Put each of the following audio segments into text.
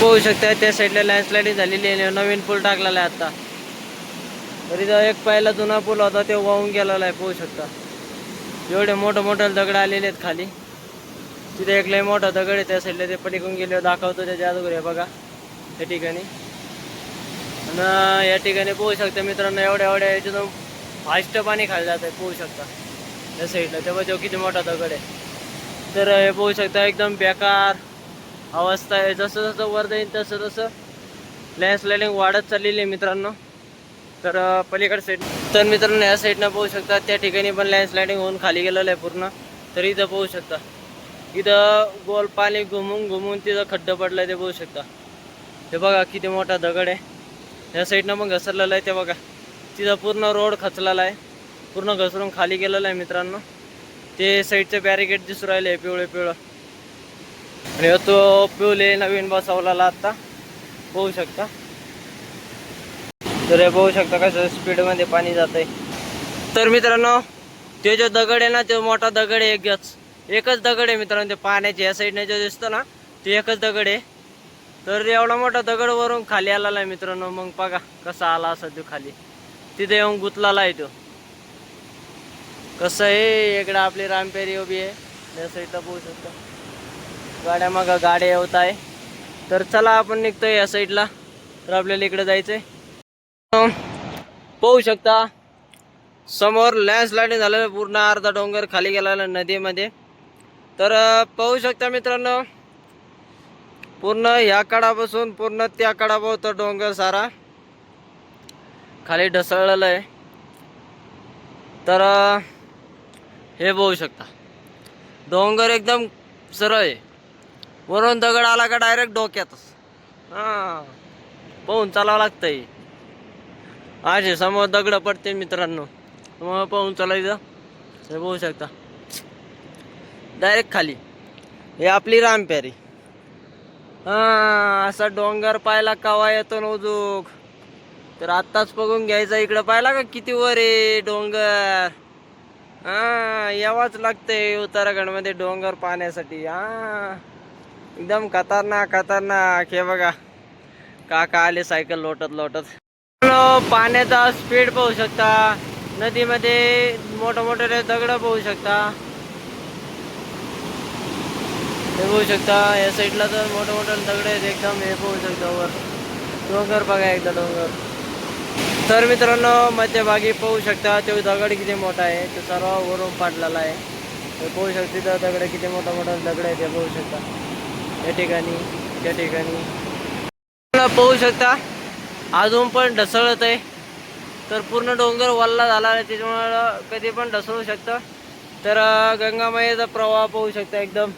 पाहू शकता त्या साईडला लँडस्लायडिंग झालेली आहे. नवीन पूल टाकलेला आहे आता. तरी जो एक पहिला जुना पूल होता तो वाहून गेलेला आहे पाहू शकता. एवढे मोठे मोठे दगड आलेले आहेत खाली. तिथे एक लय मोठा दगड आहे त्या साईडला ते पलीकडून गेले दाखवतो त्याच्या अगोदर आहे बघा. त्या ठिकाणी. आणि या ठिकाणी पोहू शकता मित्रांनो एवढ्या एवढ्या याच्यातून फास्ट पाणी खाल्लं जात आहे पोहू शकता. त्या साईडला तेव्हा जो किती मोठा दगड आहे. तर हे पोहू शकता एकदम बेकार. अवस्था आहे. जसं जसं वर जाईल तसं तसं लँडस्लायडिंग वाढत चाललेली आहे मित्रांनो. तर पलीकडे साईड तर मित्रांनो या साईडनं पोहू शकता त्या ठिकाणी पण लँडस्लायडिंग होऊन खाली गेलेलं आहे पूर्ण. तर इथं पोहू शकता. इथं गोल पाणी घुमून घुमून तिथं खड्डं पडलं आहे ते पोहू शकता. हे बघा किती मोठा दगड आहे. या साईडनं पण घसरलेलं आहे ते बघा. तिथं पूर्ण रोड खचलेला आहे. पूर्ण घसरून खाली गेलेलं आहे मित्रांनो. ते साईडचं बॅरिकेड दिसून राहिले पिवळे पिवळं आणि तो पिवले नवीन बसवलेला आता. पोहू शकता. तर हे पाहू शकता कसं स्पीडमध्ये पाणी जात आहे तर मित्रांनो ते जो दगड आहे ना तो मोठा दगड आहे एकच. एकच दगड आहे मित्रांनो ते पाण्याचे या साईडने जो दिसतो ना ते एकच दगड आहे. तर एवढा मोठा दगड वरून खाली आलेला आहे मित्रांनो मग बघा कसा आला असा तो खाली. तिथे येऊन गुतलाला आहे तो. कसं आहे इकडं आपली रामपेरी उभी आहे. या साईडला पोहू शकता. गाड्या मग गाड्या येत आहे. तर चला आपण निघतोय या साईडला. तर आपल्याला इकडे जायचंय. पाहू शकता समोर लँडस्लायडिंग झालेलं पूर्ण अर्धा डोंगर खाली गेलेला नदीमध्ये. तर पाहू शकता मित्रांनो पूर्ण ह्या कडापासून पूर्ण त्या कडापर्यंत डोंगर सारा खाली ढसळलेलं आहे. तर हे पाहू शकता. डोंगर एकदम सरळ आहे. वरून दगड आला का डायरेक्ट डोक्यातच. हां. पाहून चालावं लागतंय. असे समोर दगड पडते मित्रांनो. मग पाहून चालायचं हे पाहू शकता. डायरेक्ट खाली. हे आपली रामप्यारी. हां असा डोंगर पाहायला कवा येतो नवजूक तर आत्ताच बघून घ्यायचा इकडं. पाहिला का किती वर आहे डोंगर? हा यावाच लागतंय उत्तराखंडमध्ये डोंगर पाहण्यासाठी. हा. एकदम खतरनाक खतरनाक. हे बघा. काका आले सायकल लोटत लोटत. पाण्याचा स्पीड पाहू शकता. नदीमध्ये मोठे मोठे दगड पाहू शकता. हे पाहू शकता या साईडला तर मोठे मोठे दगड आहेत एकदम. हे पाहू शकता वर. डोंगर बघा एकदा डोंगर. तर मित्रांनो मध्यभागी पाहू शकता तो दगड किती मोठा आहे. तो सर्व वरून पाडलेला आहे. हे पाहू शकते तर दगड किती मोठा मोठा दगड आहे ते पाहू शकता. या ठिकाणी त्या ठिकाणी. पाहू शकता अजून पण ढसळत आहे. तर पूर्ण डोंगर वल्ला झाला आहे त्याच्यामुळं कधी पण ढसळू शकतं. तर गंगामयाचा प्रवाह पाहू शकता एकदम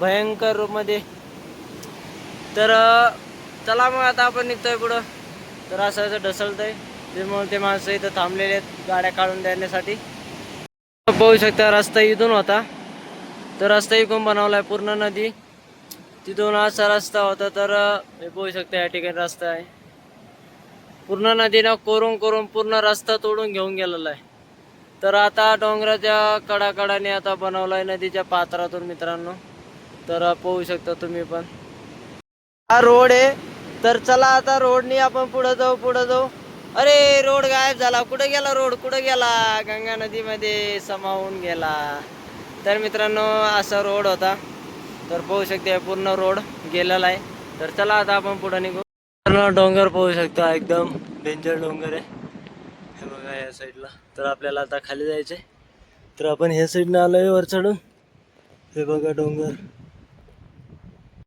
भयंकर रूपमध्ये. तर चला मग आता आपण निघतोय पुढं. तर असं असं ढसळतंय. त्यामुळे ते माणसं इथं थांबलेले आहेत गाड्या काढून देण्यासाठी. पाहू शकता रस्ता इथून होता. तर रस्ता इकडून आहे पूर्ण नदी. तिथून असा रस्ता होता तर मी पोहू पाहू शकता या ठिकाणी रस्ता आहे. पूर्ण नदीनं कोरून कोरून पूर्ण रस्ता तोडून घेऊन गेलेला आहे. तर आता डोंगराच्या कडाकडाने आता बनवलाय नदीच्या पात्रातून मित्रांनो. तर पोहू पाहू शकता तुम्ही पण. हा रोड आहे. तर चला आता रोडनी आपण पुढे जाऊ पुढे जाऊ. अरे रोड गायब झाला. कुठे गेला रोड? कुठे गेला? गंगा नदीमध्ये समावून गेला. तर मित्रांनो असा रोड होता. तर पाहू शकते पूर्ण रोड गेलेला आहे. तर चला आता आपण पुढे निघू. पूर्ण डोंगर पाहू शकता एकदम डेंजर डोंगर आहे. हे बघा या साईडला. तर आपल्याला आता खाली जायचंय. तर आपण ह्या साईडनं आलो आहे वर चढून हे बघा डोंगर.